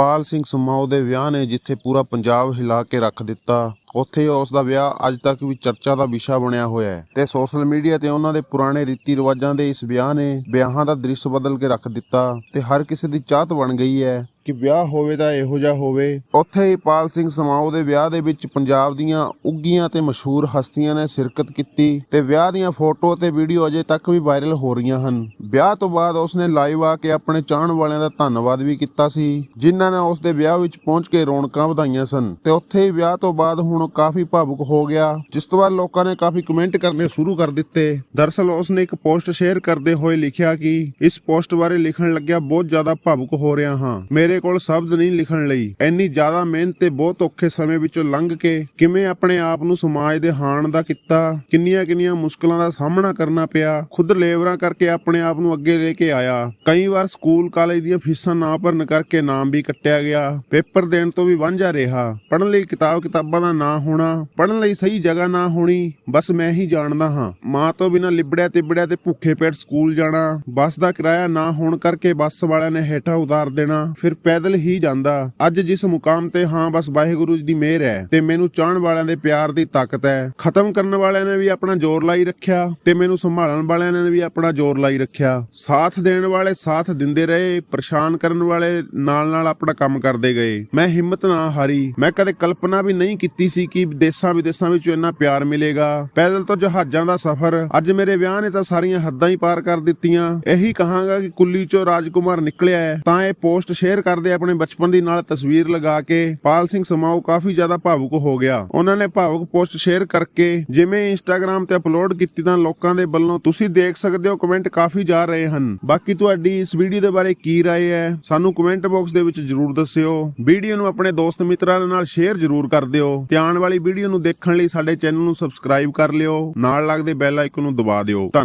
ਪਾਲ ਸਿੰਘ ਸਮਾਓ ਦੇ ਵਿਆਹ ਨੇ ਜਿੱਥੇ ਪੂਰਾ ਪੰਜਾਬ ਹਿਲਾ ਕੇ ਰੱਖ ਦਿੱਤਾ। ਉੱਥੇ ਉਸ ਦਾ ਵਿਆਹ ਅੱਜ ਤੱਕ ਵੀ ਚਰਚਾ ਦਾ ਵਿਸ਼ਾ ਬਣਿਆ ਹੋਇਆ ਹੈ। ਤੇ ਸੋਸ਼ਲ ਮੀਡੀਆ ਤੇ ਉਹਨਾਂ ਦੇ ਪੁਰਾਣੇ ਰੀਤੀ ਰਿਵਾਜਾਂ ਦੇ ਇਸ ਵਿਆਹ ਨੇ ਵਿਆਹਾਂ ਦਾ ਦ੍ਰਿਸ਼ ਬਦਲ ਕੇ ਰੱਖ ਦਿੱਤਾ ਤੇ ਹਰ ਕਿਸੇ ਦੀ ਚਾਹਤ ਬਣ ਗਈ ਹੈ ਕਿ ਵਿਆਹ ਹੋਵੇ ਤਾਂ ਇਹੋ ਜਿਹਾ ਹੋਵੇ। ਉੱਥੇ ਹੀ ਪਾਲ ਸਿੰਘ ਸਮਾਓ ਦੇ ਵਿਆਹ ਦੇ ਵਿੱਚ ਪੰਜਾਬ ਦੀਆਂ ਉੱਗੀਆਂ ਤੇ ਮਸ਼ਹੂਰ ਹਸਤੀਆਂ ਨੇ ਸ਼ਿਰਕਤ ਕੀਤੀ ਤੇ ਵਿਆਹ ਦੀਆਂ ਫੋਟੋ ਤੇ ਵੀਡੀਓ ਅਜੇ ਤੱਕ ਵੀ ਵਾਇਰਲ ਹੋ ਰਹੀਆਂ ਹਨ। ਵਿਆਹ ਤੋਂ ਬਾਅਦ ਉਸਨੇ ਲਾਈਵ ਆ ਕੇ ਆਪਣੇ ਚਾਹਣ ਵਾਲਿਆਂ ਦਾ ਧੰਨਵਾਦ ਵੀ ਕੀਤਾ ਸੀ, ਜਿਨ੍ਹਾਂ ਨੇ ਉਸ ਦੇ ਵਿਆਹ ਵਿੱਚ ਪਹੁੰਚ ਕੇ ਰੌਣਕਾਂ ਵਧਾਈਆਂ ਸਨ। ਤੇ ਉੱਥੇ ਹੀ ਵਿਆਹ ਤੋਂ ਬਾਅਦ ਹੁਣ ਕਾਫੀ ਭਾਵੁਕ ਹੋ ਗਿਆ, ਜਿਸ ਤੋਂ ਬਾਅਦ ਲੋਕਾਂ ਨੇ ਕਾਫੀ ਕਮੈਂਟ ਕਰਨੇ ਸ਼ੁਰੂ ਕਰ ਦਿੱਤੇ। ਦਰਅਸਲ ਉਸਨੇ ਇੱਕ ਪੋਸਟ ਸ਼ੇਅਰ ਕਰਦੇ ਹੋਏ ਲਿਖਿਆ ਕਿ, ਇਸ ਪੋਸਟ ਬਾਰੇ ਲਿਖਣ ਲੱਗਿਆ ਬਹੁਤ ਜ਼ਿਆਦਾ ਭਾਵੁਕ ਹੋ ਰਿਹਾ ਹਾਂ। ਮੇਰੇ ਕੋਲ ਸ਼ਬਦ ਨਹੀਂ ਲਿਖਣ ਲਈ। ਇੰਨੀ ਜ਼ਿਆਦਾ ਮਿਹਨਤ ਤੇ ਬਹੁਤ ਔਖੇ ਸਮੇਂ ਵਿੱਚੋਂ ਲੰਘ ਕੇ ਕਿਵੇਂ ਆਪਣੇ ਆਪ ਨੂੰ ਸਮਾਜ ਦੇ ਹਾਣ ਦਾ ਕੀਤਾ ਕਿੰਨੀਆਂ ਕਿੰਨੀਆਂ ਮੁਸ਼ਕਲਾਂ ਦਾ ਸਾਹਮਣਾ ਕਰਨਾ ਪਿਆ, ਖੁਦ ਲੇਬਰਾਂ ਕਰਕੇ ਆਪਣੇ ਆਪ ਨੂੰ ਅੱਗੇ ਲੈ ਕੇ ਆਇਆ। ਕਈ ਵਾਰ ਸਕੂਲ ਕਾਲਜ ਦੀਆਂ ਫੀਸਾਂ ਨਾ ਭਰਨ ਕਰਕੇ ਨਾਮ ਵੀ ਕੱਟਿਆ ਗਿਆ। ਪੇਪਰ ਦੇਣ ਤੋਂ ਵੀ ਵਾਂਝਾ ਰਿਹਾ। ਪੜ੍ਹਨ ਲਈ ਕਿਤਾਬ ਕਿਤਾਬਾਂ ਦਾ ਨਾ ਹੋਣਾ, ਪੜ੍ਹਨ ਲਈ ਸਹੀ ਜਗ੍ਹਾ ਨਾ ਹੋਣੀ, ਬਸ ਮੈਂ ਹੀ ਜਾਣਦਾ ਹਾਂ। ਮਾਂ ਤੋਂ ਬਿਨਾਂ ਲਿਬੜਿਆ ਤਿਬੜਿਆ ਤੇ ਭੁੱਖੇ ਪੇਟ ਸਕੂਲ ਜਾਣਾ, ਬੱਸ ਦਾ ਕਿਰਾਇਆ ਨਾ ਹੋਣ ਕਰਕੇ ਬੱਸ ਵਾਲਿਆਂ ਨੇ ਹੇਠਾਂ ਉਤਾਰ ਦੇਣਾ, ਫਿਰ ਪੈਦਲ ਹੀ ਜਾਂਦਾ। ਅੱਜ ਜਿਸ ਮੁਕਾਮ ਤੇ ਹਾਂ, ਬਸ ਵਾਹਿਗੁਰੂ ਜੀ ਦੀ ਮਿਹਰ ਹੈ ਤੇ ਮੈਨੂੰ ਚਾਹਣ ਵਾਲਿਆਂ ਦੇ ਪਿਆਰ ਦੀ ਤਾਕਤ ਹੈ। ਖਤਮ ਕਰਨ ਵਾਲਿਆਂ ਨੇ ਵੀ ਆਪਣਾ ਜ਼ੋਰ ਲਾਈ ਰੱਖਿਆ ਤੇ ਮੈਨੂੰ ਸੰਭਾਲਣ ਵਾਲਿਆਂ ਨੇ ਵੀ ਆਪਣਾ ਜ਼ੋਰ ਲਾਈ ਰੱਖਿਆ। ਸਾਥ ਦੇਣ ਵਾਲੇ ਸਾਥ ਦਿੰਦੇ ਰਹੇ, ਪਰੇਸ਼ਾਨ ਕਰਨ ਵਾਲੇ ਨਾਲ ਨਾਲ ਆਪਣਾ ਕੰਮ ਕਰਦੇ ਗਏ। ਮੈਂ ਹਿੰਮਤ ਨਾ ਹਾਰੀ। ਮੈਂ ਕਦੇ ਕਲਪਨਾ ਵੀ ਨਹੀਂ ਕੀਤੀ ਸੀ ਕਿ ਦੇਸਾਂ ਵਿਦੇਸਾਂ ਵਿੱਚ ਇੰਨਾ ਪਿਆਰ ਮਿਲੇਗਾ। ਪੈਦਲ ਤੋਂ ਜਹਾਜ਼ਾਂ ਦਾ ਸਫ਼ਰ। ਅੱਜ ਮੇਰੇ ਵਿਆਹ ਨੇ ਤਾਂ ਸਾਰੀਆਂ ਹੱਦਾਂ ਹੀ ਪਾਰ ਕਰ ਦਿੱਤੀਆਂ। ਇਹੀ ਕਹਾਂਗਾ ਕਿ ਕੁੱਲੀ ਚੋਂ ਰਾਜਕੁਮਾਰ ਨਿਕਲਿਆ ਹੈ। ਤਾਂ ਇਹ ਪੋਸਟ ਸ਼ੇਅਰ ਕਰਦੇ ਆਪਣੇ ਬਚਪਨ ਦੀ ਨਾਲ ਤਸਵੀਰ ਲਗਾ ਕੇ ਪਾਲ ਸਿੰਘ ਸਮਾਓ ਕਾਫੀ ਜ਼ਿਆਦਾ ਭਾਵੁਕ ਹੋ ਗਿਆ। ਉਹਨਾਂ ਨੇ ਭਾਵੁਕ ਪੋਸਟ ਸ਼ੇਅਰ ਕਰਕੇ, ਜਿਵੇਂ ਇੰਸਟਾਗ੍ਰam ਤੇ ਅਪਲੋਡ ਕੀਤੀ ਤਾਂ ਲੋਕਾਂ ਦੇ ਵੱਲੋਂ ਤੁਸੀਂ ਦੇਖ ਸਕਦੇ ਹੋ ਕਮੈਂਟ ਕਾਫੀ ਜ਼ਿਆਦਾ ਜਾ ਰਹੇ ਹਨ ਬਾਕੀ ਤੁਹਾਡੀ ਇਸ ਵੀਡੀਓ ਦੇ ਬਾਰੇ ਕੀ رائے ਹੈ ਸਾਨੂੰ ਕਮੈਂਟ ਬਾਕਸ ਦੇ ਵਿੱਚ ਜਰੂਰ ਦੱਸਿਓ ਵੀਡੀਓ ਨੂੰ ਆਪਣੇ ਦੋਸਤ ਮਿੱਤਰਾਂ ਦੇ ਨਾਲ ਸ਼ੇਅਰ ਜਰੂਰ ਕਰ ਦਿਓ ਤੇ ਆਉਣ ਵਾਲੀ ਵੀਡੀਓ ਨੂੰ ਦੇਖਣ ਲਈ ਸਾਡੇ ਚੈਨਲ ਨੂੰ ਸਬਸਕ੍ਰਾਈਬ ਕਰ ਲਿਓ ਨਾਲ ਲੱਗਦੇ ਬੈਲ ਆਈਕਨ ਨੂੰ ਦਬਾ ਦਿਓ ਧੰਨ